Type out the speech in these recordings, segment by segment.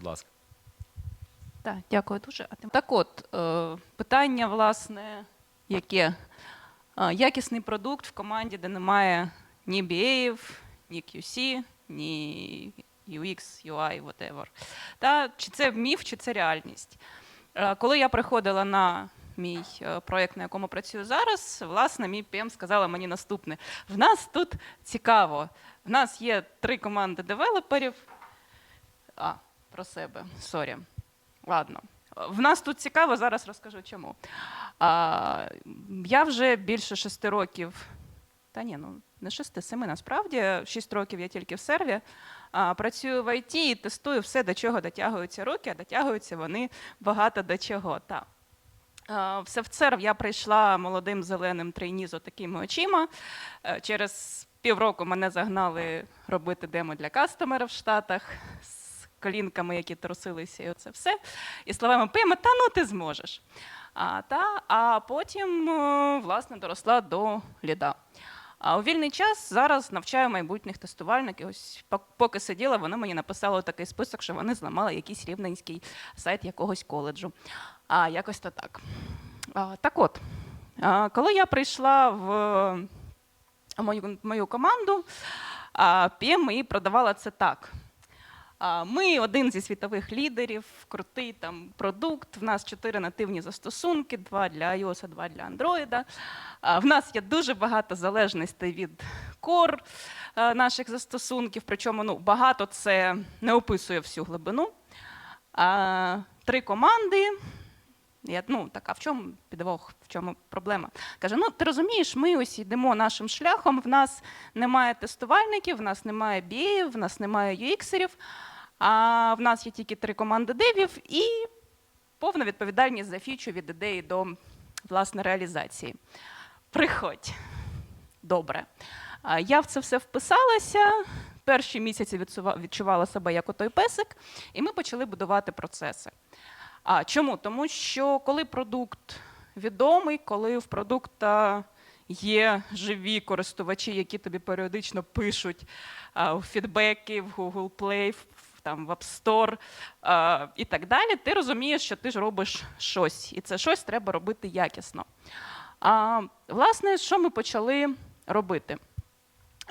Будь ласка. Так, дякую дуже. Так от, е, питання, власне, яке? Е, Якісний продукт в команді, де немає ні BA, ні QC, ні UX, UI, whatever. Та, чи це міф, чи це реальність? Е, Коли я приходила на мій проєкт, на якому працюю зараз, власне, мій PM сказала мені наступне: в нас тут цікаво. В нас є три команди девелоперів. А, про себе, сорі. Ладно. В нас тут цікаво, зараз розкажу чому. А, я вже більше шести років, та ні, ну не шести, семи насправді, шість років я тільки в серві. А, працюю в ІТ і тестую все, до чого дотягуються руки, а дотягуються вони багато до чого. Та. В SafeServe я прийшла молодим зеленим трейні з такими очима. Е, Через півроку мене загнали робити демо для кастомера в Штатах колінками, які трусилися, і оце все. І словами пима, та ну ти зможеш. А, та, а потім, е, власне, доросла до ліда. А у вільний час зараз навчаю майбутніх тестувальників. Ось пок- поки сиділа, вони мені написали такий список, що вони зламали якийсь рівненський сайт якогось коледжу. А якось то так. А, так от, а, коли я прийшла в мою, мою команду, а, PM мені продавала це так. А, Ми один зі світових лідерів, крутий там продукт. В нас чотири нативні застосунки: два для iOS, два для Android. В нас є дуже багато залежностей від core е, наших застосунків. Причому ну, багато це не описує всю глибину. Три команди. Я, ну, така, в чому підвох, в чому проблема? Каже: ну ти розумієш, ми ось йдемо нашим шляхом. В нас немає тестувальників, в нас немає BA, в нас немає UX-ерів, а в нас є тільки три команди девів і повна відповідальність за фічу від ідеї до власне реалізації. Приходь. Добре. Я в це все вписалася. Перші місяці відчувала себе як отой песик, і ми почали будувати процеси. А чому? Тому що коли продукт відомий, коли в продукта є живі користувачі, які тобі періодично пишуть у фідбеки в Google Play, в- там в App Store е, і так далі, ти розумієш, що ти ж робиш щось, і це щось треба робити якісно. А, власне, що ми почали робити?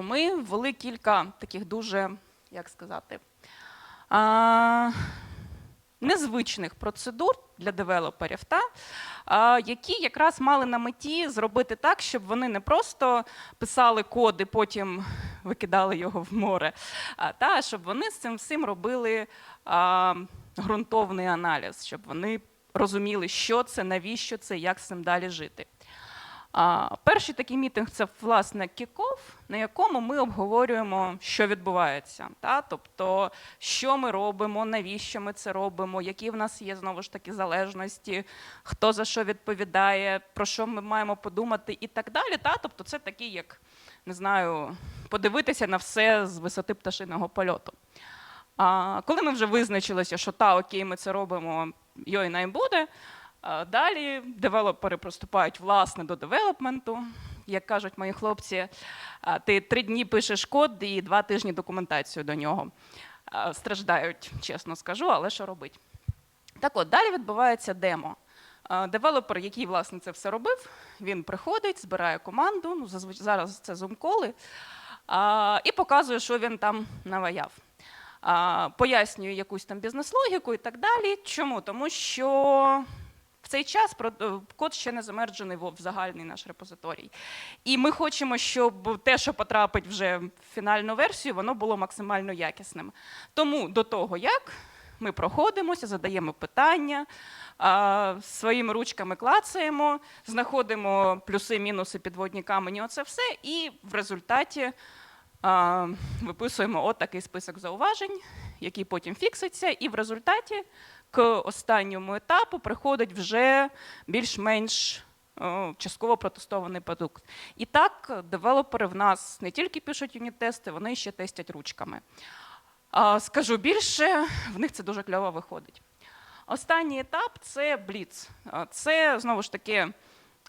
Ми ввели кілька таких дуже, як сказати, а, незвичних процедур для девелоперів, та, які якраз мали на меті зробити так, щоб вони не просто писали коди, потім викидали його в море, а та, щоб вони з цим всім робили а, ґрунтовний аналіз, щоб вони розуміли, що це, навіщо це, як з цим далі жити. А, перший такий мітинг це власне кіков, на якому ми обговорюємо, що відбувається. Та? Тобто, що ми робимо, навіщо ми це робимо, які в нас є знову ж таки залежності, хто за що відповідає, про що ми маємо подумати і так далі. Та? Тобто, це такий, як не знаю, подивитися на все з висоти пташиного польоту. А коли ми вже визначилися, що та окей, ми це робимо, йой най буде. Далі девелопери приступають власне до девелопменту. Як кажуть мої хлопці, ти три дні пишеш код і два тижні документацію до нього. Страждають, чесно скажу, але що робить? Так от, далі відбувається демо. Девелопер, який власне це все робив, він приходить, збирає команду. Ну, зараз це зум-коли, і показує, що він там наваяв. Пояснює якусь там бізнес-логіку і так далі. Чому? Тому що цей час е, код ще не замерджений в загальний наш репозиторій. І ми хочемо, щоб те, що потрапить вже в фінальну версію, воно було максимально якісним. Тому до того, як ми проходимося, задаємо питання, своїми ручками клацаємо, знаходимо плюси, мінуси, підводні камені, оце все, і в результаті виписуємо от такий список зауважень, який потім фікситься, і в результаті к останньому етапу приходить вже більш-менш частково протестований продукт. І так, девелопери в нас не тільки пишуть юніт-тести, вони ще тестять ручками. Скажу більше, в них це дуже кльово виходить. Останній етап це бліц. Це знову ж таки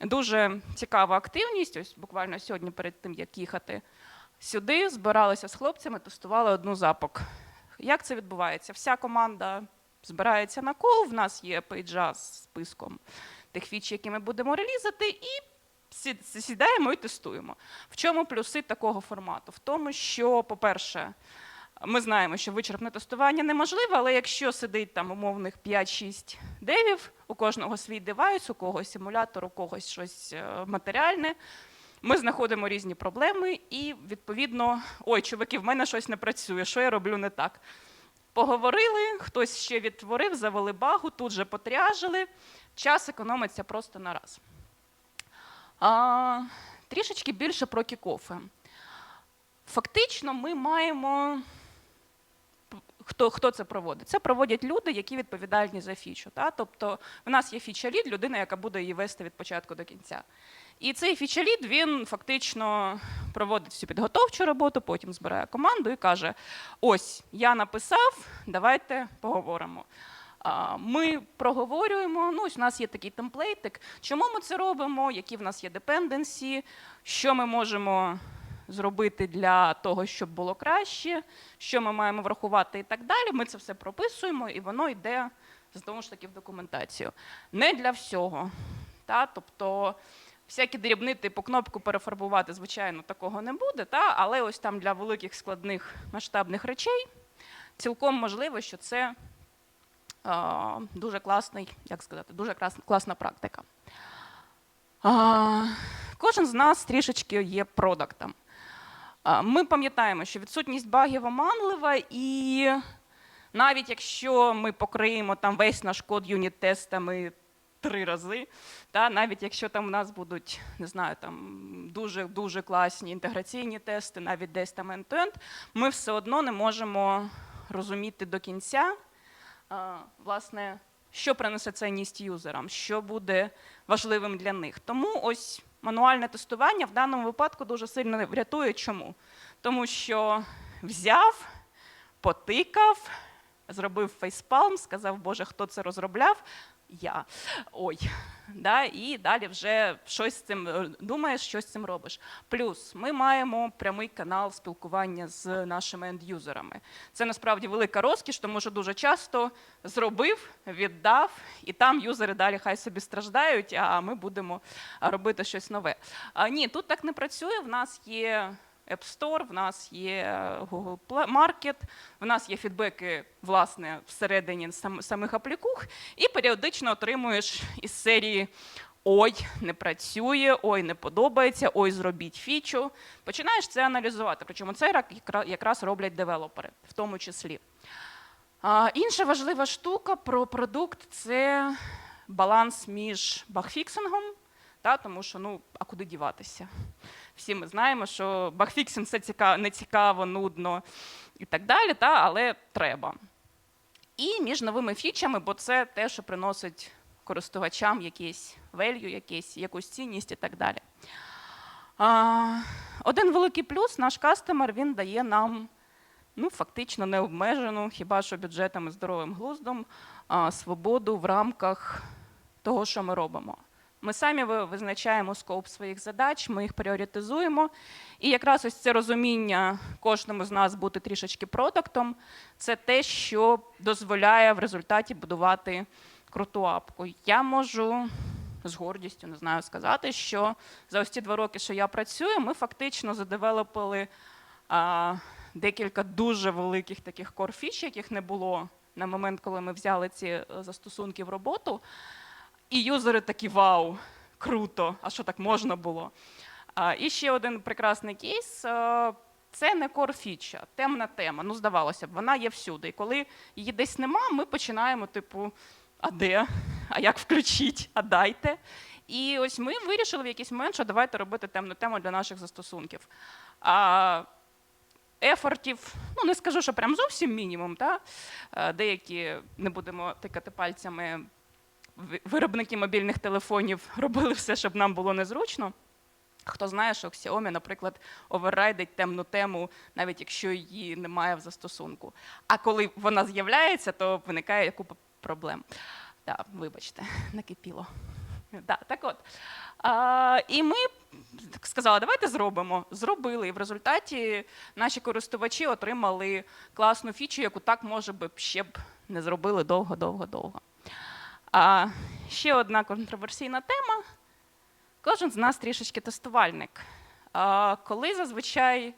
дуже цікава активність. Ось буквально сьогодні, перед тим як їхати сюди, збиралися з хлопцями, тестували одну запок Як це відбувається? Вся команда збирається на кол, в нас є пейджа з списком тих фіч, які ми будемо релізати, і сідаємо і тестуємо. В чому плюси такого формату? В тому, що, по-перше, ми знаємо, що вичерпне тестування неможливе, але якщо сидить там умовних 5-6 девів, у кожного свій девайс, у когось симулятор, у когось щось е, матеріальне. Ми знаходимо різні проблеми, і відповідно, ой, чуваки, в мене щось не працює, що я роблю не так. Поговорили, хтось ще відтворив, завели багу, тут же потряжили. Час економиться просто на раз. А, трішечки більше про кікофи. Фактично, ми маємо. Хто, хто це проводить? Це проводять люди, які відповідальні за фічу. Та? Тобто в нас є фіча-лід, людина, яка буде її вести від початку до кінця. І цей фіча-лід, він фактично проводить всю підготовчу роботу, потім збирає команду і каже: ось я написав, давайте поговоримо. Ми проговорюємо. Ну, ось у нас є такий темплейтик. Чому ми це робимо? Які в нас є депенденсі, що ми можемо зробити для того, щоб було краще, що ми маємо врахувати і так далі. Ми це все прописуємо, і воно йде знову ж таки в документацію. Не для всього. Та? Тобто всякі дрібни типу кнопку перефарбувати, звичайно, такого не буде, та? але ось там для великих складних масштабних речей цілком можливо, що це а, дуже класний, як сказати, дуже клас- класна практика. А, кожен з нас трішечки є продактом. Ми пам'ятаємо, що відсутність багів оманлива, і навіть якщо ми покриємо там весь наш код юніт-тестами три рази, та, навіть якщо там у нас будуть, не знаю, там дуже дуже класні інтеграційні тести, навіть десь там end-to-end, ми все одно не можемо розуміти до кінця, власне, що принесе цінність юзерам, що буде важливим для них. Тому ось мануальне тестування в даному випадку дуже сильно врятує. Чому? Тому що взяв, потикав, зробив фейспалм, сказав, Боже, хто це розробляв? Я. Ой. Да? І далі вже щось з цим е, думаєш, щось з цим робиш. Плюс ми маємо прямий канал спілкування з нашими ендюзерами. Це насправді велика розкіш, тому що дуже часто зробив, віддав, і там юзери далі хай собі страждають, а ми будемо робити щось нове. А, ні, тут так не працює. В нас є App Store, в нас є е, Google Market, в нас є фідбеки власне всередині самих аплікух, і періодично отримуєш із серії. Ой, не працює, ой, не подобається, ой, зробіть фічу. Починаєш це аналізувати. Причому це якраз роблять девелопери, в тому числі. Інша важлива штука про продукт це баланс між багфіксингом, та, тому що ну, а куди діватися? Всі ми знаємо, що багфіксинг це ціка, не цікаво, нудно і так далі, та, але треба. І між новими фічами, бо це те, що приносить користувачам якийсь value, якийсь, якусь цінність і так далі. А, один великий плюс наш кастомер він дає нам ну, фактично необмежену, хіба що бюджетом і здоровим глуздом, а, свободу в рамках того, що ми робимо. Ми самі ви- визначаємо скоп своїх задач, ми їх пріоритизуємо. І якраз ось це розуміння кожному з нас бути трішечки продуктом, це те, що дозволяє в результаті будувати круту апку. Я можу з гордістю не знаю сказати, що за ось ці два роки, що я працюю, ми фактично задевелопили а, декілька дуже великих таких корфіч, яких не було на момент, коли ми взяли ці е, застосунки в роботу. І юзери такі вау, круто, а що так можна було? І ще один прекрасний кейс. е, Це не корфіча, темна тема. Ну, здавалося б, вона є всюди. І коли її десь нема, ми починаємо, типу, а де? А як включить? А дайте. І ось ми вирішили в якийсь момент, що давайте робити темну тему для наших застосунків. А, ефортів, ну не скажу, що прям зовсім мінімум. Та? Е, Деякі не будемо тикати пальцями. Ви- Виробники мобільних телефонів робили все, щоб нам було незручно. Хто знає, що Xiaomi, наприклад, оверрайдить темну тему, навіть якщо її немає в застосунку. А коли вона з'являється, то виникає купа проблем. Так, вибачте, накипіло. Да, так от. А, і ми сказали, давайте зробимо. Зробили. І в результаті наші користувачі отримали класну фічу, яку так, може би, ще б не зробили довго-довго-довго. А ще одна контроверсійна тема. Кожен з нас трішечки тестувальник. А, коли зазвичай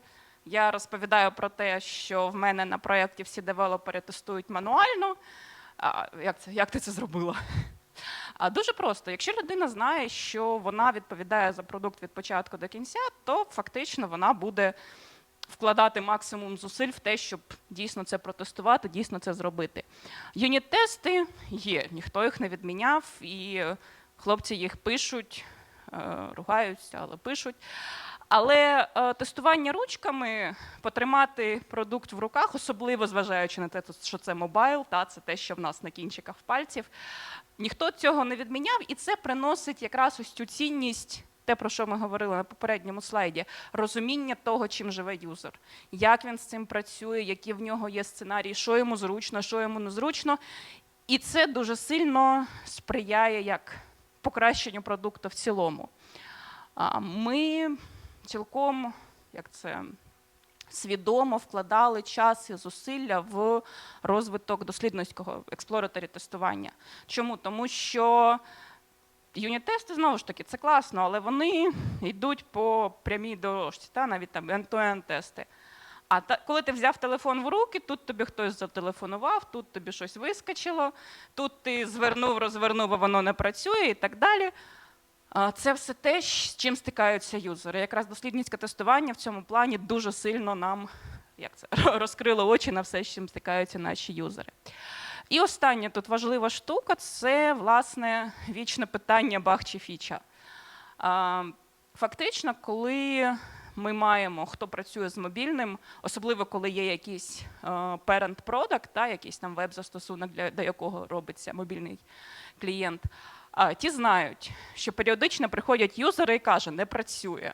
я розповідаю про те, що в мене на проєкті всі девелопери тестують мануально, а, як, це, як ти це зробила? А дуже просто, якщо людина знає, що вона відповідає за продукт від початку до кінця, то фактично вона буде вкладати максимум зусиль в те, щоб дійсно це протестувати, дійсно це зробити. Юніт-тести є, ніхто їх не відміняв, і хлопці їх пишуть, е, ругаються, але пишуть. Але е, тестування ручками, потримати продукт в руках, особливо зважаючи на те, що це мобайл, та це те, що в нас на кінчиках пальців, ніхто цього не відміняв, і це приносить якраз ось цю цінність, те, про що ми говорили на попередньому слайді, розуміння того, чим живе юзер, як він з цим працює, які в нього є сценарії, що йому зручно, що йому незручно. І це дуже сильно сприяє як покращенню продукту в цілому. Ми цілком як це, свідомо вкладали час і зусилля в розвиток дослідницького експлораторі тестування. Чому? Тому що юніт-тести, знову ж таки, це класно, але вони йдуть по прямій дорожці, та, навіть там end-to-end тести. А та, коли ти взяв телефон в руки, тут тобі хтось зателефонував, тут тобі щось вискочило, тут ти звернув, розвернув, а воно не працює і так далі. Це все те, з чим стикаються юзери. Якраз дослідницьке тестування в цьому плані дуже сильно нам як це, розкрило очі на все, з чим стикаються наші юзери. І остання тут важлива штука це власне вічне питання баг чи фіча. Фактично, коли ми маємо, хто працює з мобільним, особливо коли є якийсь е, parent product, та, якийсь там веб-застосунок, для, до якого робиться мобільний клієнт, ті знають, що періодично приходять юзери і кажуть, не працює.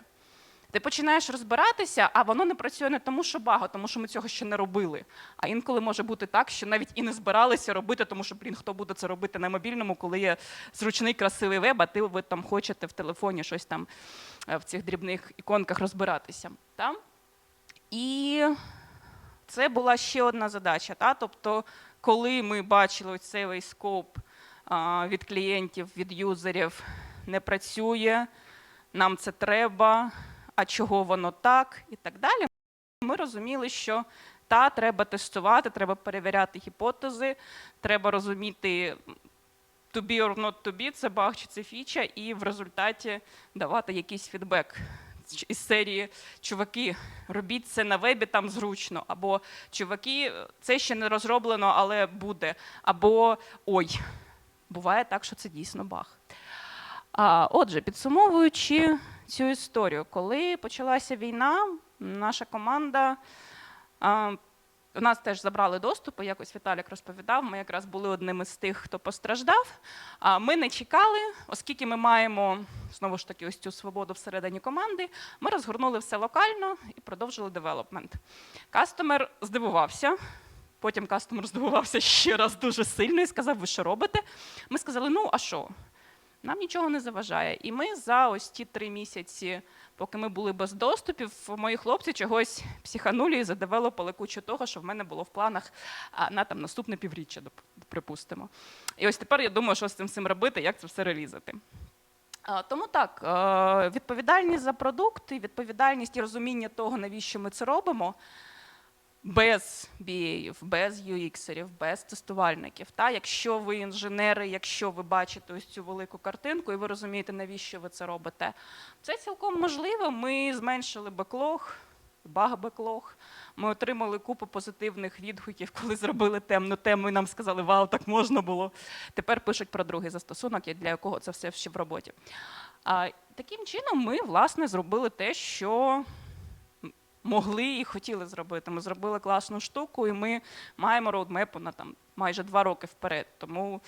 Ти починаєш розбиратися, а воно не працює не тому, що багато, тому що ми цього ще не робили. А інколи може бути так, що навіть і не збиралися робити, тому що, блін, хто буде це робити на мобільному, коли є зручний красивий веб, а ти ви там хочете в телефоні щось там е, в цих дрібних іконках розбиратися. Та? І це була ще одна задача. Та? Тобто, коли ми бачили цей весь скоп від клієнтів, від юзерів, не працює, нам це треба а чого воно так, і так далі. Ми розуміли, що та треба тестувати, треба перевіряти гіпотези, треба розуміти. To be or not to be, це баг чи це фіча, і в результаті давати якийсь фідбек із серії чуваки, робіть це на вебі, там зручно, або чуваки, це ще не розроблено, але буде. Або ой, буває так, що це дійсно баг. А, Отже, підсумовуючи цю історію, коли почалася війна, наша команда. У нас теж забрали доступи, якось Віталік розповідав. Ми якраз були одним із тих, хто постраждав. А ми не чекали, оскільки ми маємо знову ж таки ось цю свободу всередині команди. Ми розгорнули все локально і продовжили девелопмент. Кастомер здивувався. Потім кастомер здивувався ще раз дуже сильно і сказав: Ви що робите? Ми сказали: ну а що? Нам нічого не заважає. І ми за ось ті три місяці, поки ми були без доступів, мої хлопці чогось психанулі і задевелопали кучу того, що в мене було в планах на там наступне півріччя, припустимо. І ось тепер я думаю, що з цим всім робити, як це все релізати. Тому так, відповідальність за продукт, відповідальність і розуміння того, навіщо ми це робимо без BA, без UX, без тестувальників. Та? Якщо ви інженери, якщо ви бачите ось цю велику картинку і ви розумієте, навіщо ви це робите, це цілком можливо. Ми зменшили беклог, баг-беклог. Ми отримали купу позитивних відгуків, коли зробили темну тему, і нам сказали, вау, так можна було. Тепер пишуть про другий застосунок, для якого це все ще в роботі. А, Таким чином, ми власне зробили те, що могли і хотіли зробити. Ми зробили класну штуку, і ми маємо роудмепу на там майже два роки вперед. Тому,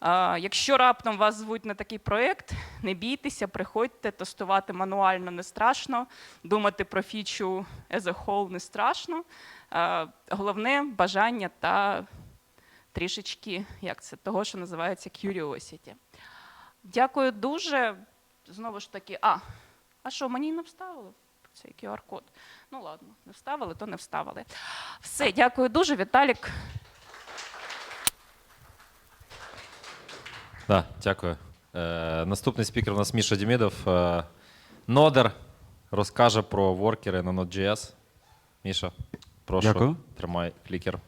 а, якщо раптом вас звуть на такий проєкт, не бійтеся, приходьте, тестувати мануально не страшно, думати про фічу as a whole не страшно. А, головне бажання та трішечки як це, того, що називається curiosity. Дякую дуже. Знову ж таки, а, а що, мені не вставили цей QR-код? Ну ладно, не вставили, то не вставили. Все, дякую дуже, Віталік. Да, дякую. Е, наступний спікер у нас Міша Дімідов. Е, Нодер розкаже про воркери на Node.js. Міша, прошу, Дякую. тримай клікер.